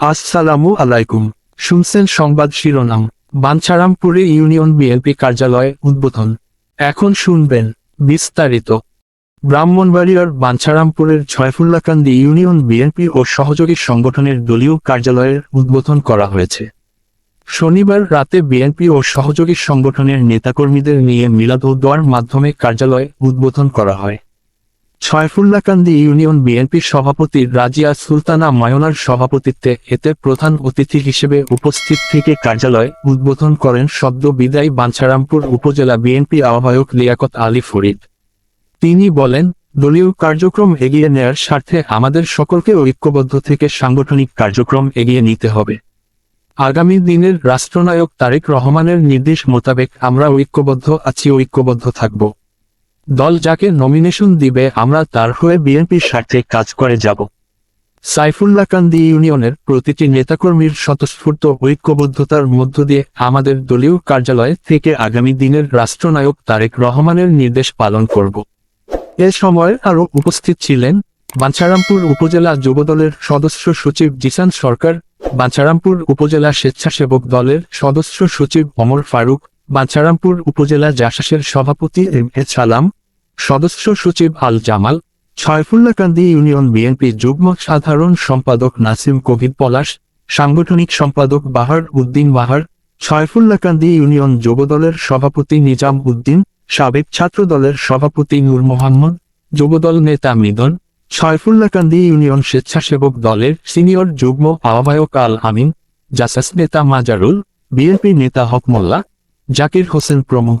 আসসালামু আলাইকুম। শুনছেন সংবাদ শিরোনাম। বাঞ্ছারামপুরে ইউনিয়ন বিএনপি কার্যালয়ে উদ্বোধন। এখন শুনবেন বিস্তারিত। ব্রাহ্মণবাড়িয়ার বাঞ্ছারামপুরের ছয়ফুল্লাকান্দি ইউনিয়ন বিএনপি ও সহযোগী সংগঠনের দলীয় কার্যালয়ের উদ্বোধন করা হয়েছে। শনিবার রাতে বিএনপি ও সহযোগী সংগঠনের নেতাকর্মীদের নিয়ে মিলাদ মিলাদউদ্দোয়ার মাধ্যমে কার্যালয় উদ্বোধন করা হয়। ছয়ফুল্লাকান্দি ইউনিয়ন বিএনপির সভাপতি রাজিয়া সুলতানা মায়নার সভাপতিত্বে এতে প্রধান অতিথি হিসেবে উপস্থিত থেকে কার্যালয় উদ্বোধন করেন সদ্য বিদায়ী বাঞ্ছারামপুর উপজেলা বিএনপি আহ্বায়ক লিয়াকত আলী ফরিদ। তিনি বলেন, দলীয় কার্যক্রম এগিয়ে নেয়ার স্বার্থে আমাদের সকলকে ঐক্যবদ্ধ থেকে সাংগঠনিক কার্যক্রম এগিয়ে নিতে হবে। আগামী দিনের রাষ্ট্রনায়ক তারেক রহমানের নির্দেশ মোতাবেক আমরা ঐক্যবদ্ধ আছি, ঐক্যবদ্ধ থাকব। দল যাকে নমিনেশন দিবে, আমরা তার হয়ে বিএনপির স্বার্থে কাজ করে যাব। সাইফুল্লাকান্দি ইউনিয়নের প্রতিটি নেতাকর্মীর স্বতঃস্ফূর্ত ঐক্যবদ্ধতার মধ্য দিয়ে আমাদের দলীয় কার্যালয় থেকে আগামী দিনের রাষ্ট্রনায়ক তারেক রহমানের নির্দেশ পালন করব। এ সময় আরও উপস্থিত ছিলেন বাঞ্ছারামপুর উপজেলা যুবদলের সদস্য সচিব জিসান সরকার, বাঞ্ছারামপুর উপজেলা স্বেচ্ছাসেবক দলের সদস্য সচিব অমর ফারুক, বাঞ্ছারামপুর উপজেলা জাসাসের সভাপতি এম এ সালাম সদস্য সচিব আল জামাল, ছয়ফুল্লাকান্দি ইউনিয়ন বিএনপি যুগ্ম সাধারণ সম্পাদক নাসিম কবির পলাশ, সাংগঠনিক সম্পাদক বাহার উদ্দিন বাহার, ছয়ফুল্লাকান্দি ইউনিয়ন যুবদলের সভাপতি নিজাম উদ্দিন, সাবেক ছাত্র দলের সভাপতি নূর মোহাম্মদ, যুবদল নেতা মিদন, ছয়ফুল্লাকান্দি ইউনিয়ন স্বেচ্ছাসেবক দলের সিনিয়র যুগ্ম আহ্বায়ক আল আমিন, জাসাস নেতা মাজারুল, বিএনপি নেতা হক মোল্লা জাকির হোসেন প্রমুখ।